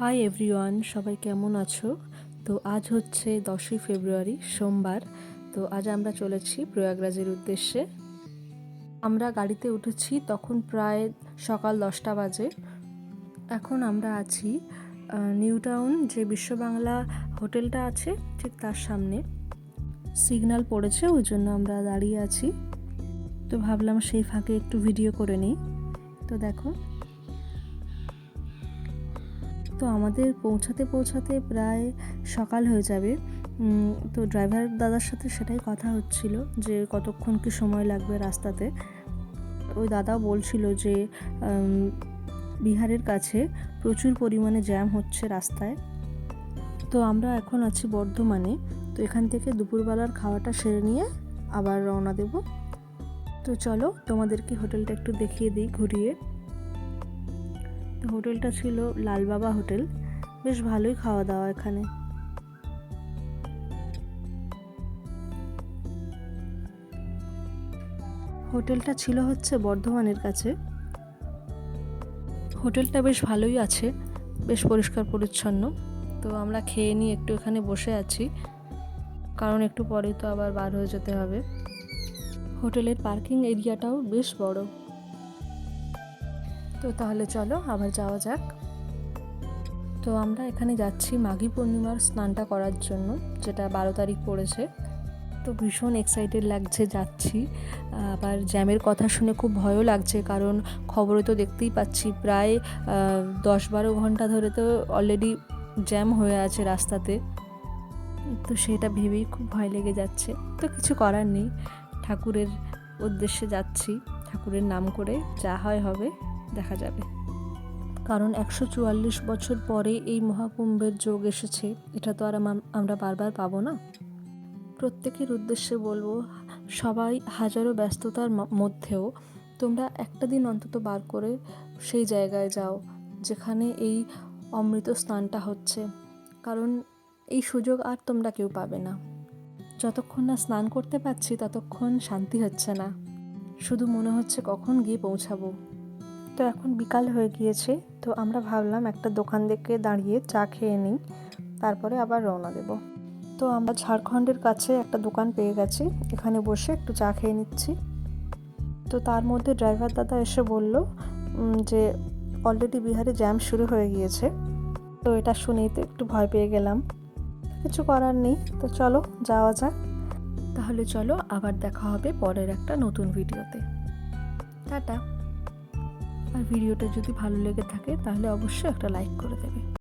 Hi everyone সবাই কেমন আছো? তো আজ হচ্ছে দশই ফেব্রুয়ারি, সোমবার। তো আজ আমরা চলেছি প্রয়াগরাজের উদ্দেশ্যে। আমরা গাড়িতে উঠেছি তখন প্রায় সকাল দশটা বাজে। এখন আমরা আছি নিউ টাউন যে বিশ্ব বাংলা হোটেলটা আছে ঠিক তার সামনে। সিগন্যাল পড়েছে, ওই জন্য আমরা দাঁড়িয়ে আছি। তো ভাবলাম সেই ফাঁকে একটু ভিডিও করে নিই। তো দেখো। তো আমাদের পৌঁছাতে পৌঁছাতে প্রায় সকাল হয়ে যাবে। তো ড্রাইভার দাদার সাথে সেটাই কথা হচ্ছিল যে কতক্ষণ কি সময় লাগবে রাস্তাতে। ওই দাদা বলছিল যে বিহারের কাছে প্রচুর পরিমাণে জ্যাম হচ্ছে রাস্তায়। তো আমরা এখন আছি বর্ধমানে। তো এখান থেকে দুপুরবেলার খাওয়াটা সেরে নিয়ে আবার রওনা দেব। তো চলো তোমাদেরকে হোটেলটা একটু দেখিয়ে দিই, ঘুরিয়ে। হোটেলটা ছিল লালবাবা হোটেল। বেশ ভালোই খাওয়া দাওয়া এখানে। হোটেলটা ছিল হচ্ছে বর্ধমানের কাছে। হোটেলটা বেশ ভালোই আছে, বেশ পরিষ্কার পরিচ্ছন্ন। তো আমরা খেয়ে নিয়ে একটু এখানে বসে আছি, কারণ একটু পরেই তো আবার বার হয়ে যেতে হবে। হোটেলের পার্কিং এরিয়াটাও বেশ বড়। তো তাহলে চলো, আবার যাওয়া যাক। তো আমরা এখানে যাচ্ছি মাঘী পূর্ণিমার স্নানটা করার জন্য, যেটা বারো তারিখ পড়েছে। তো ভীষণ এক্সাইটেড লাগছে যাচ্ছি। আবার জ্যামের কথা শুনে খুব ভয়ও লাগছে, কারণ খবরে তো দেখতেই পাচ্ছি, প্রায় দশ বারো ঘণ্টা ধরে তো অলরেডি জ্যাম হয়ে আছে রাস্তাতে। তো সেটা ভেবেই খুব ভয় লেগে যাচ্ছে। তো কিছু করার নেই, ঠাকুরের উদ্দেশ্যে যাচ্ছি, ঠাকুরের নাম করে যা হয় হবে। দেখা যাবে। কারণ একশো চুয়াল্লিশ বছর পরে এই মহাকুম্ভের যোগ এসেছে, এটা তো আর আমরা বারবার পাবো না। প্রত্যেকের উদ্দেশ্যে বলব, সবাই হাজারো ব্যস্ততার মধ্যেও তোমরা একটা দিন অন্তত বার করে সেই জায়গায় যাও, যেখানে এই অমৃত স্নানটা হচ্ছে। কারণ এই সুযোগ আর তোমরা কেউ পাবে না। যতক্ষণ না স্নান করতে পারছি, ততক্ষণ শান্তি হচ্ছে না। শুধু মনে হচ্ছে কখন গিয়ে পৌঁছাবো। তো এখন বিকাল হয়ে গিয়েছে, তো আমরা ভাবলাম একটা দোকান থেকে দাঁড়িয়ে চা খেয়ে নিই, তারপরে আবার রওনা দেব। তো আমরা ঝাড়খণ্ডের কাছে একটা দোকান পেয়ে গেছি, এখানে বসে একটু চা খেয়ে নিচ্ছি। তো তার মধ্যে ড্রাইভার দাদা এসে বলল যে অলরেডি বিহারে জ্যাম শুরু হয়ে গিয়েছে, তো এটা শুনেই তো একটু ভয় পেয়ে গেলাম। কিছু করার নেই, তো চলো যাওয়া যাক। তাহলে চলো আবার দেখা হবে পরের একটা নতুন ভিডিওতে। টাটা। আর ভিডিওটা যদি ভালো লেগে থাকে তাহলে অবশ্যই একটা লাইক করে দেবে।